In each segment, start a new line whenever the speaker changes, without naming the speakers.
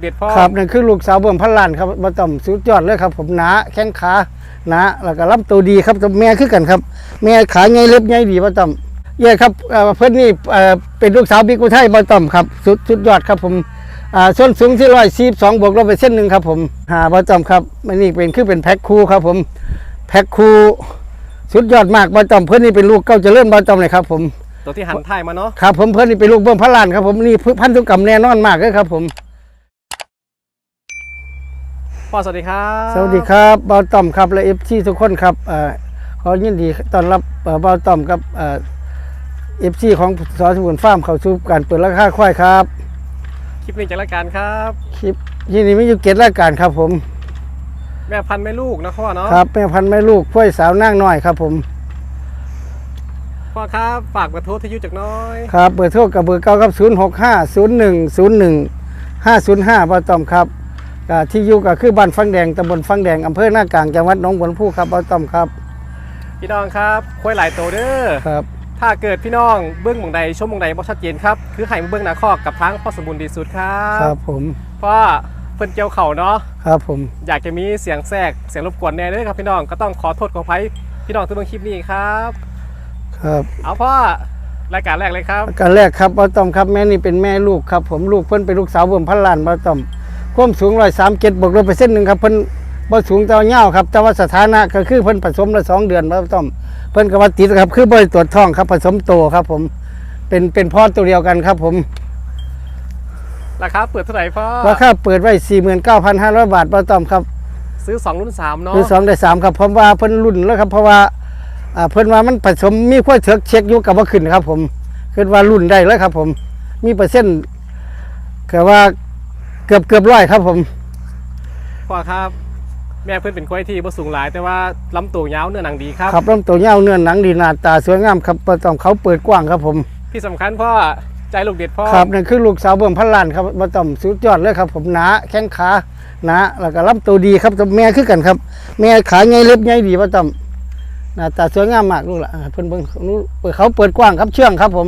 เด็ดพ่อ
ครับนั่นคือลูกสาวเบิ่มพันล้านครับมาต่อมสุดยอดเลยครับ ผมหนาแข้งขาหนาแล้วก็ลำตัวดีครับแม่คือกันครับ แม่ขาใหญ่เล็บใหญ่ดีมาต่อมเย่ครับเอ่อเพื่อนนี่เอ่อเป็นลูกสาวบิ๊กอุทัยมาต่อมครับสุดสุดยอดครับผมอ่าส่วนสูงที่ร้อยสี่สองบวกลบไปเส้นหนึ่งครับผมหามาต่อมครับมันนี่เป็นคือเป็นแพ็คคู่ครับผมแพ็คคู่สุดยอดมากมาต่อมเพื่อนนี่เป็นลูกเก้าเจริญมาต่อมเลยครับผม
ตัวที่หันท้ายมาเนาะ
ครับผมเพื่อนนี่เป็นลูกเบิ่มพันล้านครับผมนี่พันธุกรรมแน่นอนมากเลยครับผม
พ่อสวัสดีครับ
สวัสดีครับเบาต่อมครับและเอฟซีทุกคนครับเอ่อขอยินดีต้อนรับเอ่อเบาต่อมกับเอฟซีของสอสมุนฟาร์มเข้าสู่การเปิดราคาควายครับ
คลิปนี้จากรายการครับ
คลิปยินดีไม่อยู่เกตรายการครับผม
แม่พันธุ์แม่ลูกนะพ่อเนาะ
ครับแม่พันธุ์แม่ลูกควายสาวนั่งน้อยครับผม
พ่อครับฝากกระทู้ทยุจากน้อย
ครับเบอร์โทรกับเบอร์เก้าครับศูนย์หกห้าศูนย์หนึ่งศูนย์หนึ่งห้าศูนย์ห้าเบาต่อมครับก็ ที่อยู่ก็คือบ้านฟังแดงตำบลฟังแดงอำเภอหน้ากลางจังหวัดหนองบัวลำพูครับเบาต่อมครับ
พี่น้องครับควายหลายตัวเด้อ
ครับ
ถ้าเกิดพี่น้องเบื้องหมองใดชมหมองใดบ่ชัดเจนครับคือให้มาเบื้องหน้าคอกกับทั้งพ่อสมบูรณ์ดีสุดครั
ครับบผม
เพราะเพิ่นเกี่ยวเข่าเนาะ
ครับผม
อยากจะมีเสียงแทรกเสียงรบกวนแน่เลยครับพี่น้องก็ต้องขอโทษขออภัยพี่น้องทุกเบื้องคลิปนี้ครับ
ครับ
เอาพ่อรายการแรกเลยครับ
การแรกครับบอต้อมครับแม่นี่เป็นแม่ลูกครับ ผมลูกเพิ่นเป็นลูกสาวเบิ่มพันล้านบอต้อม ความสูงร้อยสามเจ็ดบวกลบไปเส้นหนึ่งครับเพิ่นบ่สูงแต่ว่าเงาวครับ แต่ว่าสถานะก็คือเพิ่นผสมละสองเดือนบอต้อมเพิ่นก็ว่าติดครับ คือบ่ได้ตรวจท้องครับ ผสมโตครับ ผม เป็นเป็นพ่อตัวเดียวกันครับ ผม
ราคาเปิดเท่าไหร่พ่อ
ราคาเปิดไว้49,500บาทบอต้อมครับ
ซื้อ2รุ่น3เนาะ
คือสองได้สามครับเพราะว่าเพิ่นรุ่นแล้วครับ เพราะว่าอ่าเพิ่นว่ามันผสมมีขั้วเถือกเช็คอยู่กับว่าขึ้นครับ ผมคือว่ารุ่นได้แล้วครับ ผม มีเปอร์เซ็นต์ก็ว่า เกือบเกือบร้อยครับผม
พ่อครับ แม่เพื่อนเป็นควายที่บ่สูงหลาย แต่ว่าลำตัวยาวเนื้อหนังดีครับ
ครับลำตัวเงาวเนื้อหนังดีหน้าตาสวยงามครับบ่ต้องเขาเปิดกว้างครับผม
ที่สำคัญพ่อใจลูกเด็ดพ่อ
ครับนั่นคือลูกสาวเบิ่มพันล้านครับบ่ต้องสุดยอดเลยครับ ผมหนาแข้งขาหนาแล้วก็ลำตัวดีครับแม่คือกันครับ แม่ขาใหญ่เล็บใหญ่ดีบ่ต้องหน้าตาสวยงามมากลูกล่ะเพิ่นเบิ่งนู้นเปิดเขาเปิดกว้างครับเชื่องครับผม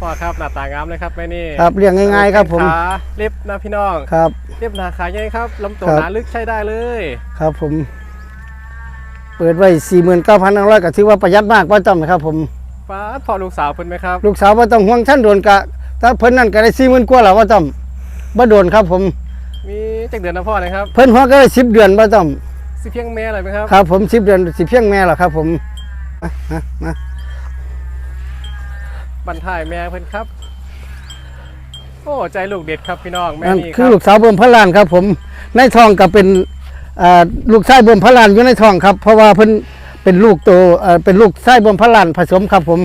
พ่อครับหน้าตางามเลยครับแม่นี่
ครับเรียงง่ายๆครับผม
ขาเล็บนะพี่น้อง
ครับ
เล็บหนาขาใหญ่ครับลำตัว
ครับ
หนาลึกใช้ได้เลย
ครับผม เปิดไว้สี่หมื่นเก้าพันร้อยก็ถือว่าประหยัดมากว่าจำนะครับ ผม
ป้าดพ่อลูกสาวเพิ่นไหมครับ
ลูกสาวว่าต้องห่วงท่านโดนกะถ้าเพิ่นนั่นก็ได้สี่หมื่นกว่าแล้วว่าจำบ่โดนครับผม
มีจักเดือนนะพ่อเลยครับ
เพิ่นหัวก็ได้สิบเดือนว่าจ
สิเพียงแม่อะไรไหมครับำ
ครับผมสิบเดือนสิเพียงแม่หรอครับ ผมมามามา
บรรทายแม่เพิ่นครับ โอ้ใจลูกเด็ดครับพี่น้องแม่
นั่น
นี่ค
คือ
รับ
ลูกสาวเบิ่มพระลานครับผมในท้องก็เป็นอ่าลูกชายเบิ่มพระลานอยู่ในท้องครับ เพราะว่าเพิ่นเป็นลูกโตเอ่อเป็นลูกชายเบิ่มพระลานผสมครับผม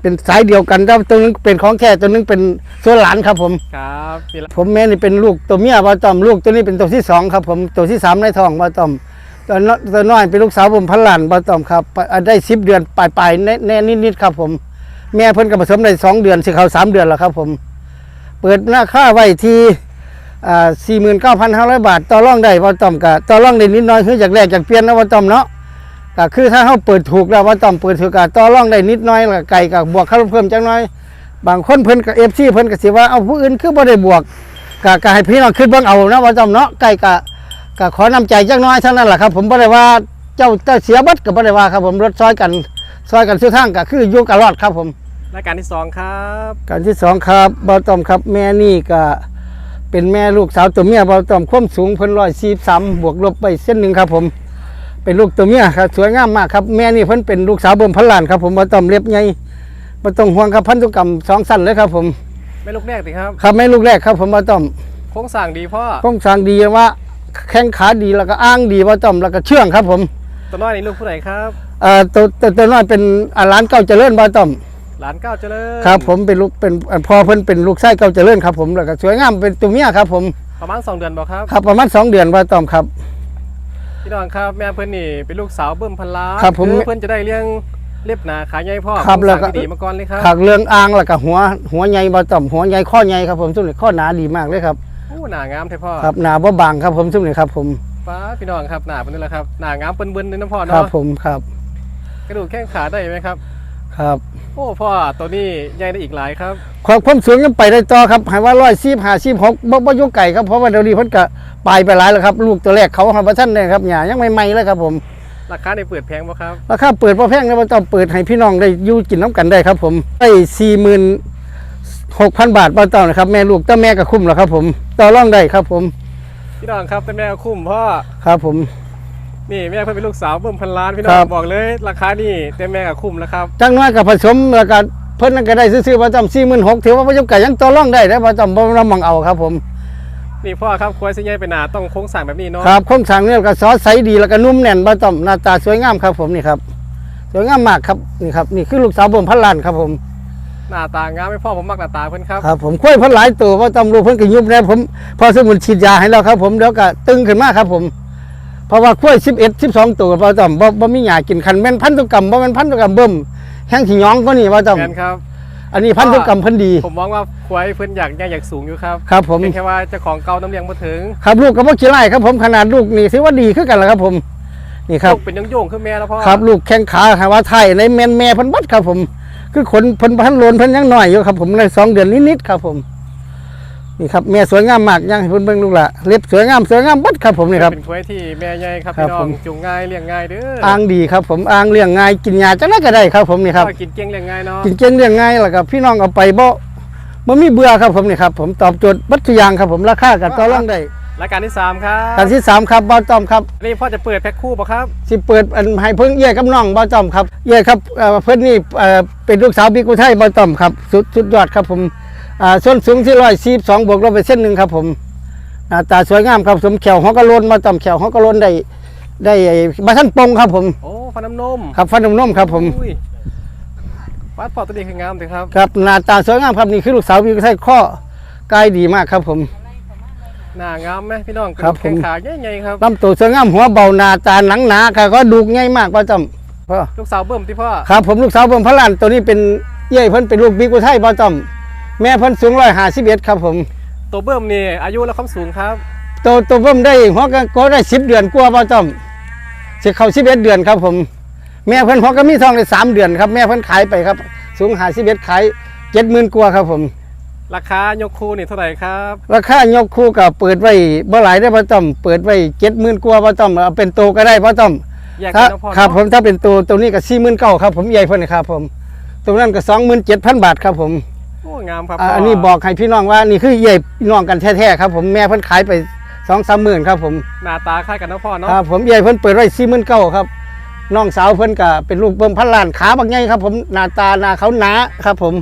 เป็นสายเดียวกันแต่ว่าตัวนึงเป็นของแค่ตัวนึงเป็นส่วนหลานครับผม
ครับนี่ละ
ผมแม่นี่เป็นลูกตัวเมียว่าต้อมลูกตัวนี้เป็นตัวที่สองครับผมตัวที่สามในท้องว่าต้อมตัวน้อยตัวน้อยเป็นลูกสาวผมพันหลานว่าต้อมครับอ่าได้สิบเดือนปลายๆแน่แน่นิดๆครับผม แม่เพิ่นก็ผสมได้สองเดือนสิเขาสามเดือนแล้วครับ ผม เปิดหน้าค่าไว้ที่อ่าสี่หมื่นเก้าพันห้าร้อยบาท ต่อร่องได้ว่าต้อมก็ต่อร่องได้นิดน้อยคือจากแรกจากเปลี่ยนนะว่าต้อมเนาะก็คือถ้าเขาเปิดถูกแล้วว่าต้อมเปิดถูกก็ต่อร่องได้นิดน้อยแล้วก็ไก่กับบวกค่าเพิ่มจังน้อย บางคนเพิ่นกับเอฟซีเพิ่นก็สิว่าเอาผู้อื่นคือบ่ได้บวกก็ก็ให้พี่น้องคิดเบิ่งเอานะว่าจำเนาะไก่ก็ก็ขอน้ำใจจักหน้อยเท่านั้นแหละครับ ผมบ่ได้ว่าเจ้าเจ้าเสียบัดก็บ่ได้ว่าครับ ผมรถซอยกัน ซอยกันสุดทางก็คืออยู่กันรอดครับผม
รายการที่สองครับ
การที่สองครับบ่ต้อมครับแม่นี่ก็เป็นแม่ลูกสาวตัวเมียบ่ต้อมความสูงเพิ่น143บวกลบไปเส้นหนึงครับผม เป็นลูกตัวเมียครับสวยงามมากครับแม่นี่เพิ่นเป็นลูกสาวเบิ่มพันล้านครับผมบ่ต้อมเล็บใหญ่บ่ต้องห่วงครับพันธุกรรมสองสั้นเลยครับผม
แม่ลูกแรกสิครับ
ครับแม่ลูกแรกครับผมบ่ต้อม
โครงสร้างดีพ่อ
ต้องสั่งดีว่าแข้งขาดีแล้วก็อ้างดีว่าจอมแล้วก็เชื่องครับผม
ตัวน้อยนี่ลูกผู้ไหนครับ
เอ่อตัวตัวตัวน้อยเป็นอ่าร้านเก่าเจริญบ่จอม
หลานเก้าเจริญ
ครับผมเป็นลูกเป็นอ่าพอเพิ่นเป็นลูกไส้เก่าเจริญครับผมแล้วก็สวยงามเป็นตัวเมียครับผม
ประมาณ2เดือนบอกครับ
ครับประมาณสองเดือนว่าจอมครับ
พี่น้องครับแม่เพื่อนนี่เป็นลูกสาวเบิ่มพันล้าน
ครับผม
อเพื่อนจะได้เลี้ยงเล็บหนาขาใหญ่พ่อ
ครับ
โงสาง
แล้วก็
ที่ดีมาก่อนเลยครับ
ขากเรืองอ่างแล้วก็หัวหัวใหญ่บ่จอมหัวใหญ่ข้อใหญ่ครับผมสุดเลยข้อหนาดีมากเลยครับ
โอ้หนางามแท้พ่อ
ครับหนาบ่บางครับผมสุดเลยครับผม
ป้าพี่น้องครับหนาเป็นนี่แหละครับหนางามเปิ้นๆเลยนะพ่อ
ครั
เนาะ
บผมครับ
กระดูกแข้งขาได้ไหมครับ
คครับ
โอ้พ่อตัวนี้ใหญ่ได้อีกหลายครับ
ความความสูงยังไปได้ต่อครับให้ว่าร้อยสี่ห้าสิบหกบ่บ่อยุไก่ครับเพราะว่าเดี๋ยวนี้เพิ่นก็ไปไปหลายแล้วครับ ลูกตัวแรกเขาหาพระท่านเนี่ยครับหยายังใหม่ๆเลยครับผม
ราคาในเปิดแพงป่ะครับ
ราคาเปิดพอแพงนะว่าต้องเปิดให้พี่น้องได้อยู่กินน้ำกันได้ครับ ผมได้สี่หมื่นหกพันบาทป้าเต้านะครับแม่ลูกแต่แม่ก็คุ้มแล้วครับ ผมต่อรองได้ครับผม
พี่น้องครับแต่แม่คุ้มพ่อ
ครับผม
นี่แม่เพิ่นเป็นลูกสาวเบิ่มพันล้านพี่น้อ
ครั
ง
บ
บอกเลยราคานี่แต่แม่ก็คุ้มแล้วครับ
จังน้อยกับผสมแล้วก็เพิ่นนั่นก็ได้ซื้อๆประจำสี่หมื่นหกถือว่าประจำไก่ยังต่อรองได้นะประจำบ่นำมังเอาครับผม
นี่พ่อครับควายสิใหญ่ไปหนาต้องโค้งสั่งแบบนี้เนาะ
ครับโครงสร้างเนี่ยก็ซอสใสดีแล้วก็นุ่มแน่นประจำหน้าตาสวยงามครับผมนี่ครับสวยงามมากครับนี่ครับนี่คือลูกสาวบ่มพันล้านครับผม
หน้าตางามไม่พ่อผมมักหน้าตาเพิ่นครับ
ครับผมค่อยเพิ่นหลายตัวว่าตำรวจเพิ่นก็ยุบแล้วผมพอสมุนฉีดยาให้แล้วครับ ผมเดี๋ยวก็ตึงขึ้นมาครับผม เพราะว่าค่อย11 12ตัวว่าตำบ่บ่มีหยากินคันแม่นพันธุกรรมบ่แม่นพันธุกรรมเบิ่มแห้งขี้หยองก็นี่ว่าต
แม่นครับำ
อันนี้พันธุกรรมเพิ่นดี
ผมมองว่าควายเพิ่นอยากใหญ่อยากสูงอยู่ครับ
ครับผม
เพียงแค่ว่าเจ้าของเก่าน้ำเลี้ยงบ่ถึง
ครับลูกก็บ่ขี้ไล่ครับผมขนาดลูกนี่ถือว่าดีขึ้นกันแล้วครับผม นี่ครับ
ลูกเป็นโยงๆคือแม่แล้วพ่อ
ครับลูกแข้งขาหาว่าไทยในแม่นแม่เพิ่นบัดครับผม คือขนเพิ่นพันโลนเพิ่นยังน้อยอยู่ครับผมในสองเดือนนิดๆครับผม นี่ครับแม่สวยงามมากยังให้เพิ่นเบิ่งลูกละเล็บสวยงามสวยงามบัดครับผมนี่ครับ
เป็นควายที่แม่ใหญ่ครับ
ครับ
พี่น้อ
ผ
ง
ม
จูงง่ายเลี้ยงง่ายเด้อ
อ่างดีครับผมอ่างเลี้ยงง่ายกินยาจังไดก็ได้ครับผมนี่ครับ
พ่อกินเก่งเลี้ยงง่ายเนาะ
กินเก่งเลี้ยงง่ายแล้วก็พี่น้องเอาไปบ่บ่มีเบื่อครับผมนี่ครับผมตอบโจทย์บัดทุกอย่างครับผมราคาก็ต่อรองได้
รายการที่สามครับ
การที่สามครับบ่ต้อมครับ
นี่พ่อจะเปิดแพ็คคู่ป่ะครับ
สิเปิดอันให้เพิ่งเย่กับน้องบ่ต้อมครับเย่ครับเอ่อเพิ่นนี่เอ่อเป็นลูกสาวบิ๊กอุทัยบ่ต้อมครับสุดสุดยอดครับผม อ่าส่วนสูงที่142บวกลบไปเส้นหนึ่งครับผมหน้าตาสวยงามครับสมแขวหัวกะโลนบ่ต้อมแขวหัวกะโลนได้ ได้ไอ้บ่ทันปงครับผม
โอ้ฟันน้ำนม
ครับฟันนมๆครับผม
อุ้ยวัดพ่อตัวนี้คืองามเลยครับ
ครับหน้าตาสวยงามครับนี่คือลูกสาวบิ๊กอุทัยข้อกายดีมากครับผม
หน้างามไหมพี่น้องกระ
ครั
ดู
บ
กแข้ง
ผม
ขาใหญ่ๆครับ
ลำตัวสวยงามหัวเบาหน้าตาหนังหนาค่ะก็ดูง่ายมากบ่ต้อมพ่อ
ลูกสาวเบิ่มที่พ่อ
ครับผมลูกสาวเบิ่มพระลานตัวนี้เป็นเย่ยเพิ่นเป็นลูกบิ๊กอุทัยบ่ต้อม แม่เพิ่นสูง151ครับผม
ตัวเบิ่มนี่อายุและความสูงครับ
ตัวตัวเพิ่มได้หัวก็ก็ได้10เดือนกว่าบ่ต้อมสิเข้า11เดือนครับผม แม่เพิ่นหัวก็มีทองได้3เดือนครับแม่เพิ่นขายไปครับ สูง51ขาย70,000กว่าครับผม
ราคายกคู่นี่เท่าไหร่ครับ
ราคายกคู่ก็เปิดไว้บ่หลายได้อบ่ต้อมเปิดไว้70,000กว่าบ่ต้อมเอาเป็นโตก็ได้บ่ต้อม
แยก
ค
กั
รั
น
บ
นะพ่อ
ครับ
เนาะ
ผมถ้าเป็นตัวตัวนี้ก็สี่หมื่นเก้าครับผมใหญ่เพิ่นนะครับผมตรงนั้นก็สองหมื่นเจ็ดพันบาทครับผม
โอ้ งามครับ
อ่า
พ่
อันนี้บอกให้พี่น้องว่านี่คือใหญ่พี่น้องกันแท้ๆครับ ผมแม่เพิ่นขายไปสองสามหมื่นครับผม
หน้าตาคล้ายกันนะพ่อเนาะ
ครับผมใหญ่เพิ่นเปิดไว้สี่หมื่นเก้าครับน้องสาวเพิ่นก็เป็นลูกเบิ่มพันล้านขาบักใหญ่ครับ ผมหน้าตาหน้าเขาหนาครับ ผม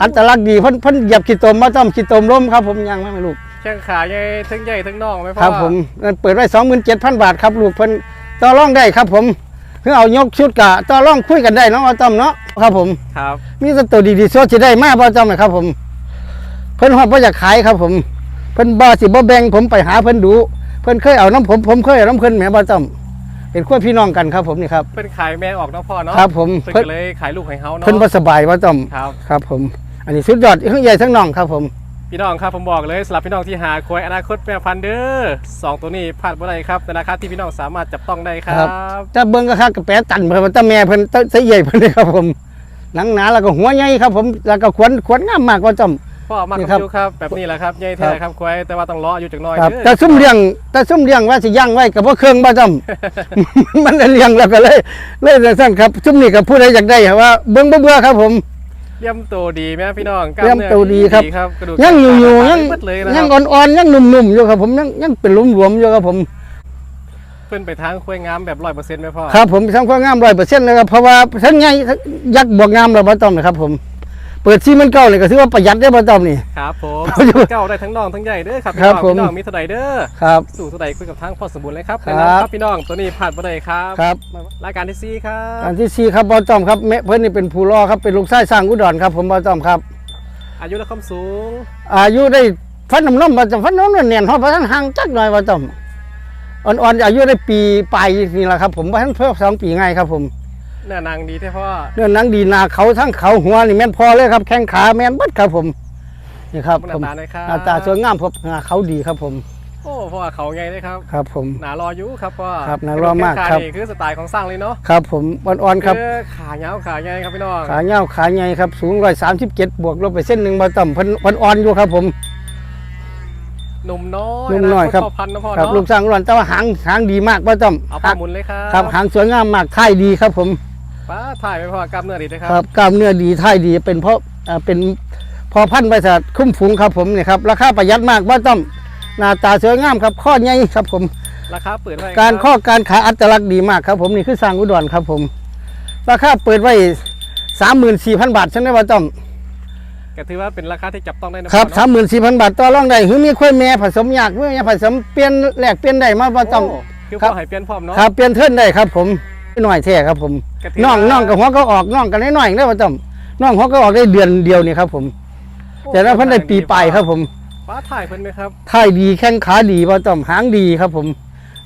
อัตลักษณ์ดีเพิ่นเพิ่นเหยียบขี้ตมมาต้อมขี้ตมล้มครับ ผมยังไม่ลูก
แข้งขาใหญ่ทั้งใหญ่ทั้งน่องไหมพ่อ
ครับผมนั่นเปิดไว้สองหมื่นเจ็ดพันบาทครับลูกเพิ่นต่อรองได้ครับผม เพื่อเอายกชุดกะต่อรองคุยกันได้เนาะว่าต้อมเนาะครับผม
ครับ
มีแต่ตัวดีๆสดสิได้มาบ่จำเลยครับผม เพิ่นฮอดบ่อยากขายครับผม เพิ่นบ่สิบ่แบ่งผมไปหาเพิ่นดู เพิ่นเคยเอาน้ำผมผมเคยเอาน้ำเพิ่นแหมบ่จำเป็นคู่พี่น้องกันครับผมนี่ครับ
เป็นขายแม่ออกเนาะพ่อเนาะ
ครับผม
เพิ่น
เพิ่น
ก็เลยขายลูกให้เฮาเนาะ
เพิ่นบ่สบายบ่จ
ครับำ
ครับผม อันนี้สุดยอดทั้งใหญ่ทั้งน้องครับผม
พี่น้องครับผมบอกเลยสำหรับพี่น้องที่หาควายอนาคตแม่พันธุ์เด้อสองตัวนี้พลาดบ่ได้ครับในราคาที่พี่น้องสามารถจับต้องได้ครั
ครับบถ้าเบิ่งก็คักกระแปะตันเพิ่นว่าแต่แม่เพิ่นแต่แต่ใหญ่เพิ่นนี่ครับผมหนังหนาแล้วก็หัวใหญ่ครับ ผมแล้วก็ขวนขวนงามมากบ่จำ
พ่อมาก
นี่
ค
ครั
รับบครับ แบบนี้แหละครับใหญ่แท้
ครับ
ครับควายแต่ว่าต้องรออยู่จักหน่อย
ครับ
เด้อ
แต่ซุ่มเลี้ยงแต่ซุ่มเลี้ยงว่าสิย่างไว้กับว่าเครื่องบ่จำมันได้เลี้ยงแล้วก็เลยเลยจังซั่นครับซุ่มนี่ก็ผู้ใดอยากได้ว่าเบิ่งบ่เบื่อครับผม
เลี่ยมตัวดีไหมพี่น้องกล้า
เลี่ยมตัวดีครับ
ครับกระดูก
ยังอยู่อยู่
ขา
ยัง
เบิดเลยนะค
ยั
รั
ง
บ
อ่อนๆยังหนุ่มๆอยู่ครับผมยังยังเป็นหลวมๆอยู่ครับผม
เพิ่นไปทางควายงามแบบร้อยเปอร์เซ็นต์ไหมพ่อ
ครับผมทำความงาม100%เลยครับเพราะว่าทั้งไงยักษ์บวกงามแล้วบ่ต้องนะครับผม เปิดซีมันเก่านี่ก็ถือว่าประหยัดได้บ่ต้องนี่
ครับผม
ครับ
เก้าได้ทั้งน้องทั้งใหญ่เด้อครับ
ครับ
พี่น้อง
ผม
พี่น้องมีเท่าใดเด้อ
ครับ
สู่เท่าใดคุยกับทางพ่อสมบูรณ์เลยครับ
ครับ
แนะนำครับพี่น้องตัวนี้ผ่านบ่ได้ครับ
ครับ
รายการที่สี่ครับ
อันที่สี่ครับบ่ต้องครับแม่เพิ่นนี่เป็นผู้รอครับเป็นลูกชายสร้างอุดรครับ ผมบ่ต้องครับ
อายุและความสูง
อายุได้ฟันน้ำนมบ่ต้องฟันน้ำนมเนียนเฮาบ่ทันห่างจักหน่อยบ่ต้องอ่อนๆอายุได้ปีปลายนี่แหละครับ ผมบ่ทันเพิ่มสองปีง่ายครับผม
เนื้อนางดีแท้พ่อ
เนื้อหนังดีหนาเขาทั้งเขาหัวนี่แม่นพอเลยครับ แข้งขาแม่นเบัดครับผมนี่ครับ
ห
ผม
น้าตาหน่อยครับ
หน้าตาสวยงามครับหน้าเขาดีครับผม
โอ้พ่อเขาไงเลยครับ
ครับผม
หนารออยู่ครับพ่อ
ครับหนารอมาก
แข้ง
ครับ
นี่คือสไตล์ของสร้างเลยเนาะ
ครับผมอ่อนๆครับ
คือขาเงาวขาไงครับพี่น้อง
ขาเงาวขาใหญ่ครับสูงร้อยสามสิบเจ็ดบวกลบไปเส้นหนึ่งบาต่ำเพิ่นเพิ่นอ่อนอยู่ครับผม
หนุ่มน้อย
หนุ่มน้อยครับ
พ่อพันธุ์นะพ่อ
ครับ
เนาะ
ลูกสร้างร้อนแต่ว่าหางหางดีมากบาต่ำ
เอาผ้าหมุนเลยครับ
ครับหางสวยงามมากท่ายดีครับผม
ป้าถ่ายไปพ่อกล้ามเนื้อดีนะค
ค
รั
รับบกล้ามเนื้อดีท่ายดีเป็นเพราะอ่าเป็นพอพันธุ์บริษัทคุ้มฝูงครับผมเนี่ยครับราคาประหยัดมากบาต่ำหน้าตาสวยงามครับข้อใหญ่ครับผม
ราคาเปิดไว้
การ
คบ
ข้อการขายอัตลักษณ์ดีมากครับผมนี่คือสร้างอุดรครับผม ราคาเปิดไว้สามหมื่นสี่พันบาทใช่ไหมว่าต้อม
ก็ถือว่าเป็นราคาที่จับต้องได้นะ
ครับ
พ่อ
สาม
เนาะ
หมื่นสี่พันบาทต่อรองได้หรือมีค่อยแม่ผสมยากเมื่อผสมเปลี่ยนแหลกเปลี่ยนได้มาว่าต้อม
โคือ
ครั
พ่อบให้เปลี่ยนพร้อมเนาะ
ครับเปลี่ยนเทิร์นได้ครับผมห น่อยแท้ครับผม
ก็ถือ
น้อง
ว่า
น้องกับหัวก็ออกน้องกันน้อยๆได้ว่าต้อมน้องหัวก็ออกได้เดือนเดียวนี่ครับผม
โอ้
แต่แล้วเพิ่นได้ปีปลายครับผม
ป้าถ่ายเพิ่นไหมครับ
ท่ายดีแข้งขาดีว่าต้อมหางดีครับผม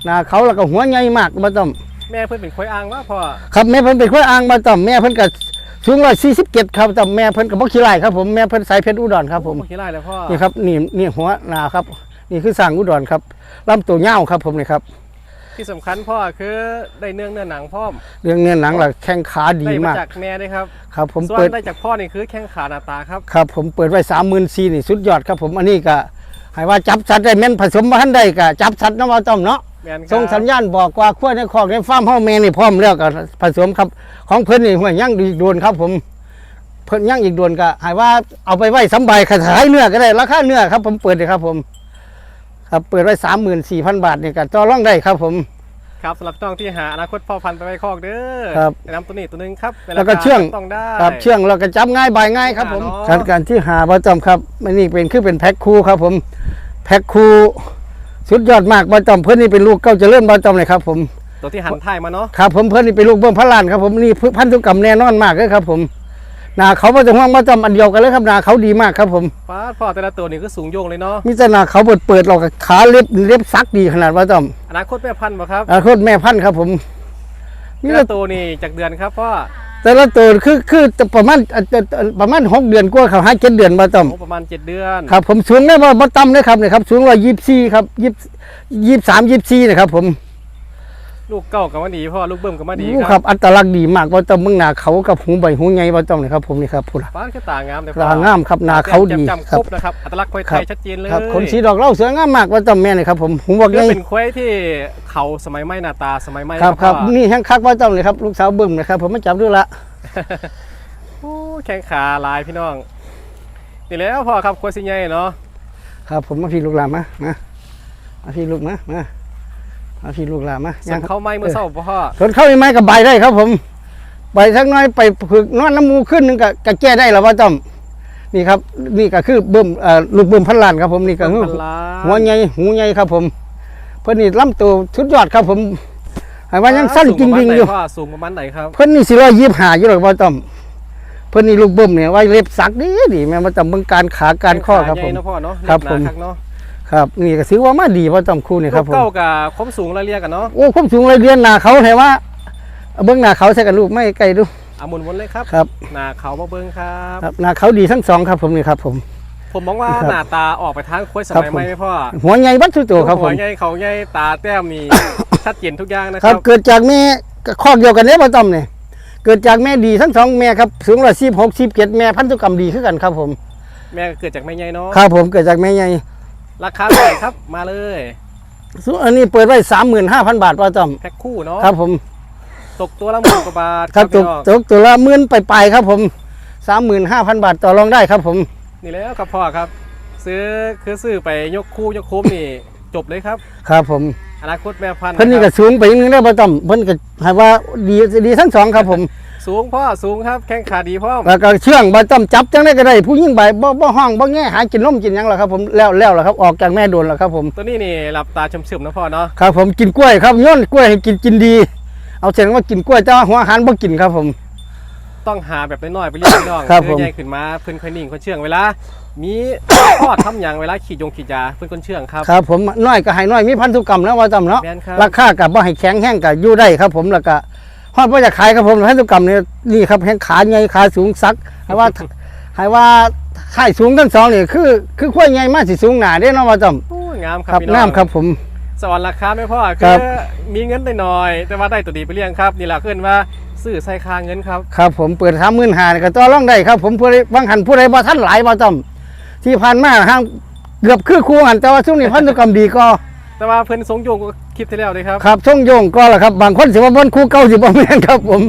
หน้าเขาแล้วก็หัวใหญ่มากว่าต้อม
แม่เพิ่นเป็นควายอ่างว่าพ่อ
ครับแม่เพิ่นเป็นคนอ่างมาต่อมแม่เพิ่นก็สูงร้อยสี่สิบเจ็ดครับต่อมแม่เพิ่นก็บ่ขี้ไล่ครับผมแม่เพิ่นสายเพชรอุดรครับผม
โอ้ขี้ไล่แล้วพ่อ
นี่ครับนี่นี่หัวหนาครับ นี่คือสร้างอุดรครับลำตัวยาวครับผมนี่ครับ
ที่สำคัญพ่อคือได้เนื้อเนื้อหนังพร้อม
เรื่องเนื้อหนังหลักแข้งขาดี
ได้มามา
ก
จากแม่ด้วยครับ
ครับ ผม
ส่วน
เปิด
ได้จากพ่อนี่คือแข้งขาหน้าตาครับ
ครับ ผมเปิดไว้สามหมื่นสี่นี่สุดยอดครับ ผมอันนี้ก็ให้ว่าจับสัตว์ได้แม่นผสมมาทันได้ก็จับสัตว์เนาะว่าต้อมเนาะ
แม่นครับ
ส่งสัญญาณบอกว่าขั้วในคอกในฟาร์มเฮาแม่นี่พร้อมแล้วก็ผสมครับของเพิ่นนี่หัวยังอีกโดนครับ ผมเพิ่นยังอีกโดนก็ให้ว่าเอาไปไว้สำใบายขายเนื้อก็ได้ราคาเนื้อครับ ผมเปิดเลยครับผม ครับเปิดไว้สามหมื่นสี่พันบาทนี่ก็ต่อรองได้ครับผม
ครับสำหรับน้องที่หาอนาคตพ่อพันธุ์ไปไว้คอกเด้อ
ครับ
แนะนำตัวนี้ตัวหนึงครับใน
แล้วก็
ราคา
เชื่อง
ต้องได้
ครับเชื่องเราก็จับง่ายบายง่ายครับผม
เนาะ
การการที่หาประจำครับมันนี่เป็นคือเป็นแพ็คคู่ครับผมแพ็คคู่สุดยอดมากประจำเพื่อนนี่เป็นลูกเก้าเจริญประจำเลยครับผม
ตัวที่หันท้ายมาเนาะ
ครับผมเพื่อนนี่เป็นลูกเบิ้มพระลานครับผมนี่พันธุกรรมแน่นอนมากเลยครับผมห นาเขาประจำห้องประจำอันเดียวกันเลยครับหนาเขาดีมากครับผม
ป้าดพ่อแต่ละตัวนี่คือสูงโยงเลยเนาะ
มิจนาเขาเปิดเปิดเรากับขาเล็บเล็บซักดีขนาดว่าจอม
อนาคตแม่พันธุ์บ่ครับ
อาโคตรแม่พันธุ์ครับผม
แต่
นี่
ละตัวนี่จากเดือนครับพ่อ
แต่ละตัวคือคือประมาณอะอะอะประมาณหกเดือนกว่าเขาหาเจ็ดเดือนมาจอม
โอ้ประมาณ7เดือน
ครับผมสูงได้ว่าบ่ต่ำเลยครับเนี่ยครับสูงร้อยยี่สิบสี่ครับยี่ยี่สามยี่สี่นะครับผม
ลูกเก้ากับมาดีพ่อลูกเบิ่มกับมาดี
โอ้
ค
ค
รั
รับบอัตลักษณ์ดีมากว่าจอมเมืองหนาเขากับหูใบหูใหญ่ว่าจอมเลยครับผมนี่ครับพูดละ
ป้าดคือตางามแต่
ตางามครับหนาเขาดี
จำ
ค
คร
รับบ
นะครับอัตลักษณ์ควายไท
ครั
ย
บ
ชัดเจนเลย
ครับขนสีดอกเหล่าสวยงามมากว่าจอมแม่นี่ครับผมหูบอก
คือ
ไง
เป็นควายที่เขาสมัยใหม่หน้าตาสมัยใหม่
ครับครับ
พ่อ
นี่แห้งคักว่าจอมเลยครับลูกสาวเบิ่มนะครับผมมาจับดูละ
โอ้แข้งขาลายพี่น้องนี่แหล้วพ่อครับควายสิใหญ่เนาะ
ครับผมมาพี่ลูกหลานมามามาพี่ลูกมามา มาพี่ลูกหลานมา
ส่วนเข้าไม้เมื่อเช้าพ่อ
ส่วนเข้ามีไม้กับใบได้ครับ ผมใบสักหน้อยไปฝึกนวดน้ำมูขึ้นหนึงก็ก็แก้ได้แล้วว่าจอมนี่ครับ นี่ก็คือเบิ่มเอ่อลูกเบิ่มพันล้านครับผมนี่ก็คือ
พันล้าน
หัวใหญ่หูใหญ่ครับ ผม เพิ่นนี่ลำตัวสุดยอดครับ ผมให้ว่ายังสั้นจริงๆอยู่
สูประมาณไหนพ่อสูงประมาณไหนครับ
เพิ่นนี่สิร้อยยี่สิบห้าอยู่หรอกว่าจอมเพิ่นนี่ลูกเบิ่มเนี่ยไว้เล็บสักดีดีแม่มาจำเบิ่งการขาการข้อครับผม
แข้งขาใหญ่เนาะพ่อเนาะ
ครับ
เล็หนา
ผม
คักเนาะ
ครับนี่ก็ถือว่ามาดีว่าจอมคู่นี่ครับ
ลูก
ผม
เก้ากับความสูงรายเรียกกันเนาะ
โอ้ความสูงเลยเดือนหน้าเขาแต่ว่าเอาเบื้องหน้าเขาใส่กันลูกไม่ไกลดู
อาหมุนวนเลยครับ
ครับ
หน้าเขามาเบิ้งครับ
ครับหน้าเขาดีทั้งสองครับผมนี่ครับผม
ผมมองว่า
ครับ
หน้าตาออกไปทางควายส
ครับ
มัย
ผม
ใหม่ไหมพ่อ
หัวใหญ่บัดสุดตัวครับผ
หั
ม
วใหญ่เขาใหญ่ตาแต้มมีชัดเจนทุกอย่างนะค
ครั
รั
บบเกิดจากแม่ข้อเดียวกันเนี่ยพ่อต้อมเนี่ยเกิดจากแม่ดีทั้งสองแม่ครับสูงร้อยสิบหกสิบเจ็ดแม่พันธุกรรมดีขึ้นกันครับผม
แม่ก็เกิดจากแม่ใหญ่เนาะ
ครับผมเกิดจากแม่ใหญ่
ราคาเท่าไหร่ครับ มาเลย
ส่วนอันนี้เปิดไว้สามหมื่นห้าพันบาทพ่อต้อม
แพ็คคู่เนาะ
ครับผม
ตกตัวละหมื่นกว่าบาท
ครับต
พี่
ก
น้อง
ตกตัวละหมื่นไปลายๆครับผมสามหมื่นห้าพันบาทต่อรองได้ครับผม
นี่แล้วครับพ่อครับ ซื้อคือซื้อไปยกคู่ยกคุ้มนี่จบเลยครับ
ครับผม
อนาคตแม่พันธุ์
เพิ่นนี่ะ
ค
ก็
รับ
สูงไปอีกนึงได้พ่อต้อมเพิ่นก็ให้ว่าดีดีทั้งสองครับผม
สูงพ่อสูงครับแข้งขาดีพ่อ
แล้วก็เชื่องบ่ต้อมจับจังได้ก็ได้ ผู้ยิ่งใบบ่บ่ห้องบ่แง่หากินนมกินหยังหรอกครับผมแล้วแล้วล่ะครับออกจากแม่โดนแล้วครับผม
ตัวนี้นี่หลับตาชมๆนะพ่อเนาะ
ครับผมกินกล้วยครับโย้อนกล้วยให้กินกินดี เอาเสียงว่ากินกล้วยแต่ว่าหัวอาหารบ่กินครับผม
ต้องหาแบบน้อยๆไปเรียกพี่น้อง
ครับ
เพื่
ผม
อใหญ่ขึ้นมาเพิ่นค่อยนิ่งคนเชื่องเวลา มีทอดทำอย่างเวลาขีดยงขีดยาเพิ่นคนเชื่องครับ
ครับผมน้อยก็ให้น้อยมีพันธุกรรมนะว่าต้อมเนาะ
แม่นครับ
ราคาก็บ่ให้แข็งแห้งก็อยู่ได้ครับผมแล้วก็ ฮอดบ่จะขายครับผมพันธุกรรมนี่นี่ครับแห้งขาใหญ่ขาสูงสักให้ว่าให้ว่าค่ายสูงทั้งสองนี่คือ คือขั้วใหญ่มากสิสูงหนาเด้เนาะว่าจอม
โอ้ยงามค
ค
รั
รั
บบพี่น้อง
น้ำครับผม
สวรรค์ราคาไม่พอ
ค
คื
รั
อบมีเงินหน่อยๆแต่ว่าได้ตัวดีไปเลี้ยงครับ นี่แหละขึ้นว่าซื้อใส่คาเงินครับ
ครับผมเปิดทำมื่นหาก็ต่อรองได้ครับ ผมผู้ใดบางหันผู้ใดบ่ท่านหลายบ่จอมที่ผ่านมาห้างเกือบคือครูหันแต่ว่าช่วงนี้พันธุกรรมดีก็
แต่ว่าเพิ่นทรงโยงก็ คลิปที่แล้วเลยครับ
ครับช่วงโยงก็แหละครับ บางคนสิว่าบนครูเก่าสิบ่แม่นครับ ผม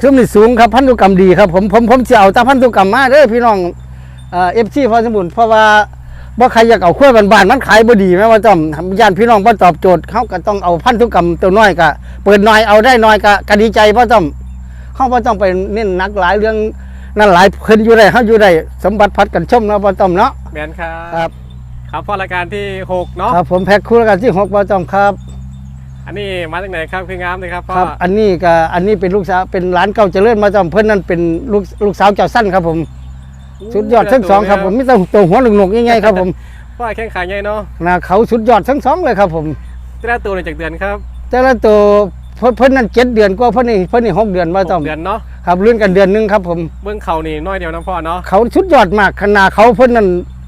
ช่วงนี้สูงครับพันธุกรรมดีครับผมผมผมสิเอาแต่พันธุกรรมมาเด้อพี่น้องเอ่อฟซีพอสมบูรณ์เพราะว่าบ่ใครอยากเอาขั้วบ้านๆมันขายบ่ดีแม่ว่าจอมญาติพี่น้องบ่ตอบโจทย์เขาก็ต้องเอาพันธุกรรมตัวน้อยก็เปิดน้อยเอาได้น้อยก็ก็ดีใจบ่จอมเขาบ่ต้องไปเน้นหนักหลายเรื่องนั่นหลายเพิ่นอยู่ได้เฮาอยู่ได้สมบัติพัดกันชมเนาะบ่จอมเนาะ
แมนครับ
ครับ
ครับพอรายการที่หกเนาะ
ครับผมแพ็คคู่แล้วกันที่6บ่จอมครับ
อันนี้มาจากไหนครับคืองามเลยครับพ่อ
ครับ อันนี้ก็อันนี้เป็นลูกสาวเป็นหลานเก่าเจริญมาจอมเพิ่นนั่นเป็นลูกลูกสาวเจ้าสั้นครับผม สุดยอดทั้งสองครับผมไม่ต้องตัวหัวหนุกๆง่ายๆครับผม
พ่อแข้งขาใหญ่เนาะ
นะเขาสุดยอดทั้งสองเลยครับผม
แต่ละตัวในจากเดือนครับ
แต่ละตัวเพิ่นเพิ่นนั่นเจ็ดเดือนกว่าเพิ่นนี่เพิ่นนี่หกเดือนมาจอม
หกเดือนเนาะ
ครับลื่นกันเดือนหนึงครับผม
เบื้องเขานี่น้อยเดียวนะพ่อเนาะ
เขาสุดยอดมากขนาดเขาเพิ่นนั่นอ่า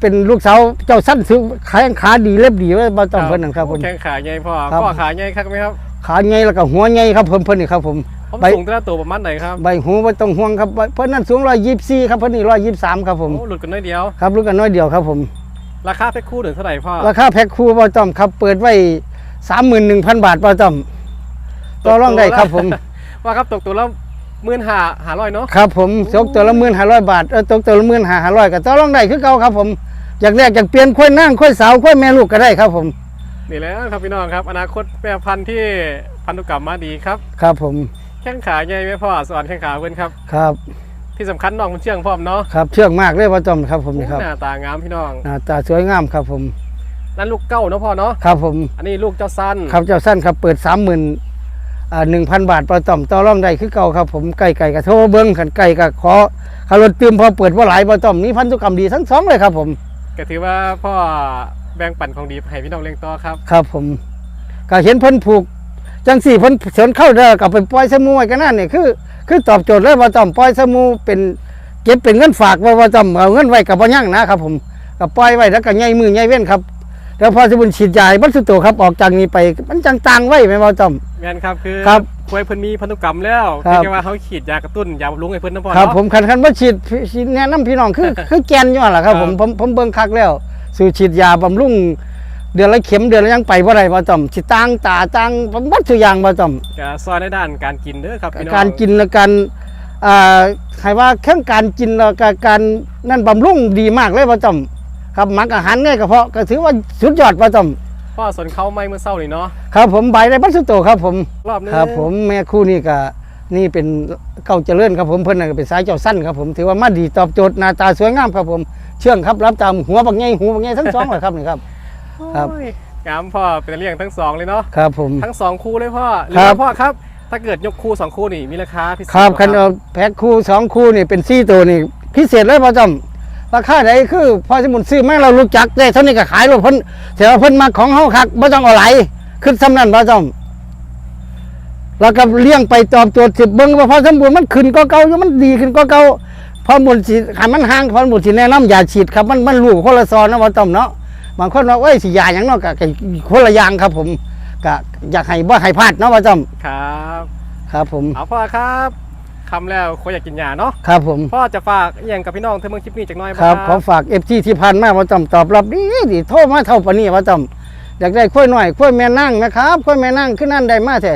เป็นลูกสาวเจ้าสั้นซื้อขาขาดีเล็บดีไว้มาจอมเพิ่นนั่นครับผม
แข้งขาใหญ่พ่อ
ครับ
พ่อขาใหญ่ครับไหมครับ
ขาใหญ่แล้วก็หัวใหญ่ครับเพิ่นเพิ่นนี่ครับผม
ผม
ใบ
สูงแต่ละตัวประมาณไหนครับ
ใบหูบ่ต้องห่วงครับเพิ่นนั่นสูง124ครับเพิ่นนี่123ครับผม
โอ้หลุดกันน้อยเดียว
ครับลูกกันน้อยเดียวครับผม
ราคาแพ็คคู่ถึงเท่าไหร่พ่อ
ราคาแพ็คคู่บ่จอมครับเปิดไว้สามหมื่นหนึ่งพันบาทบ่จอมต่อรองได้ครับผม
ว่าครับตกตัวละ หมื่นห้าหาร้อยเนาะ
ครับผมตกตัวละหมื่นห้าร้อยบาทเออตกตัวละหมื่นห้าห้าร้อยก็ต่อรองได้คือเก่าครับผมอยากแรกอยากเปลี่ยนค่อยนั่งค่อยสาวค่อยแม่ลูกก็ได้ครับผม
นี่แหล้วครับพี่น้องครับอนาคตแม่พันธุ์ที่พันธุกรรมมาดีครับ
ครับผม
แข้งขาใหญ่ไหมพ่อสอนแข้งขาเพื่อนครับ
ครับ
ที่สำคัญน้องมันเชื่องพร้อมเนาะ
ครับเชื่องมากเลยบ่จอมครับผมนี่ครับ
หน้าตางามพี่น้อง
หน้าตาสวยงามครับผม
นั่นลูกเก้าเนาะพ่อเนาะ
ครับผม
อันนี้ลูกเจ้าสั้น
ครับเจ้าสั้นครับเปิดสามหมื่นอ่า หนึ่งพันบาทบ่จอมต่อรองได้คือเก่าครับผมไก่ไก่กับโทรเบิ้งขันไก่กับขอคารถตื่มพอเปิดว่าหลายบ่จอมนี่พันธุกรรมดีทั้งสองเลยครับผม
ก็ถือว่าพ่อแบ่งปันของดีให้พี่น้องเลี้ยงต่อครับ
ครับผมก็เห็นเพิ่นผูกจังสี่เพิ่นเฉินเข้าเด้อกับไปปล่อยสมูไว้กันนั่นนี่คือ คือตอบโจทย์เลยว่าจอมปล่อยสมูเป็นเก็บเป็นเงินฝากว่าว่าจอมเอาเงินไว้กับบ่ยั่งนะครับผมก็ปล่อยไว้แล้วก็ใหญ่มือใหญ่เว้นครับ แล้วพอสมุนฉีดยาให้บัดสุดโตครับออกจากนี้ไปมันจังตางไว้แม่นบ่จอม
แม่นครับคือ
ครับ
ควยเพิ่นมีพันธุกรรมแล้ว
ครับ
เพียงแค่ว่าเขาฉีดยากระตุ้นยาบำรุงให้เพิ่นนะพ่อ
ครับ
เนาะ
ผมคันคันบ่ฉีดฉีดแนะนํพี่น้องคือ คือแกนอยู่นั่นล่ะครับผม
ครับ
ผมผมเบิ่งคักแล้ว สู่ฉีดยาบำรุงเดือนละเข็มเดือนละยังไปบ่ได้บ่จอมสิตางตาตางบัดทุกอย่างบ่จอม
ก็ซอยในด้านการกินเด้อครับพี่น้อง
การกินและการอ่าใครว่าเครื่องการกินแล้วก็การนั่นบำรุงดีมากเลยประจอม ครับหมักอาหารง่ายกระเพาะก็ถือว่าสุดยอดประจอม
พ่อสนเขาไม่เมื่อเช้านี่เนาะ
ครับผมใบได้บัสโตครับผม
รอบนึง
ครับ ผมแม่คู่นี่ก็นี่เป็นเก่าเจริญครับผมเพิ่นน่ะก็เป็นสายเจ้าสั้นครับผมถือว่ามาดีตอบโจทย์หน้าตาสวยงามครับผมเชื่องครับรับตามหัวบักใหญ่หูบักใหญ่ทั้งสองเลยครับนี่ครับ ครับ
โอ้ยงามพ่อเป็นเลี้ยงทั้งสองเลยเนาะ
ครับผม
ทั้งสองคู่เลยพ่อหรือ
ครับ
ว่าพ่อครับ ถ้าเกิดยกคู่สองคู่นี่มีราคาพิเศษ
ครับ
บ่
คันเอาแพ็คคู่สองคู่นี่เป็นซี่ตัวนี่พิเศษเลยประจอม ราคาไหนคือพอสมุนซื้อแม่เรารู้จักได้เท่านี้ก็ขายรถเพิ่นแต่ว่าเพิ่นมาของเฮาคักบ่ต้องเอาไหลขึ้นซ้ำนั้นประจอมแล้วก็เลี้ยงไปตอบโจทย์สิเบิ่งว่าพอสมบูรณ์มันขึ้นก็เก่าอยู่มันดีขึ้นก็เก่าพอหมุนสิให้มันห่างพอหมุนสิแนะนำอย่าฉีดครับมันมันลูกคนละซอนนะประจอมเนาะบางคนว่าเอ้ยสิยาหยังเนาะก็ก็คนละอย่างครับ ผมก็อยากให้บ่ให้พลาดเนาะประจอม
ครับ
ครับผม
เอาพ่อครับ คำแล้วคนอยากกินยาเนาะ
ครับผม
พ่อจะฝากอหย่างกับพี่น้องเธอเมืองคลิปนี้จากหน้อย
ครับขอ
บ่
ฝากเอฟซีที่ผ่านมาว่าจำตอบรับดีดีโทรมาเท่าปานนี้ว่าจำอยากได้ข้อยหน่อยข้อยแม่นั่งนะครับข้อยแม่นั่งขึ้นนั่นได้มาแท้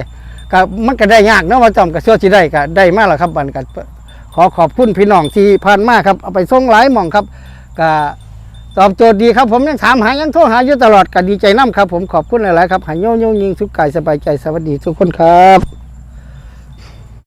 ก็มันก็ได้ยากเนาะว่าจำก็ชั่วสิได้ก็ได้มาแล้วครับบันกันขอขอบคุณพี่น้องที่ผ่านมาครับเอาไปส่งหลายหม่องครับก็ตอบโจทย์ดีครับผมยังถามหายังโทรหาอยู่ตลอดก็ดีใจน้ำครับ ผมขอบคุณหลายๆครับหายโยโยยิงสุขกายสบายใจสวัสดีทุกคนครับ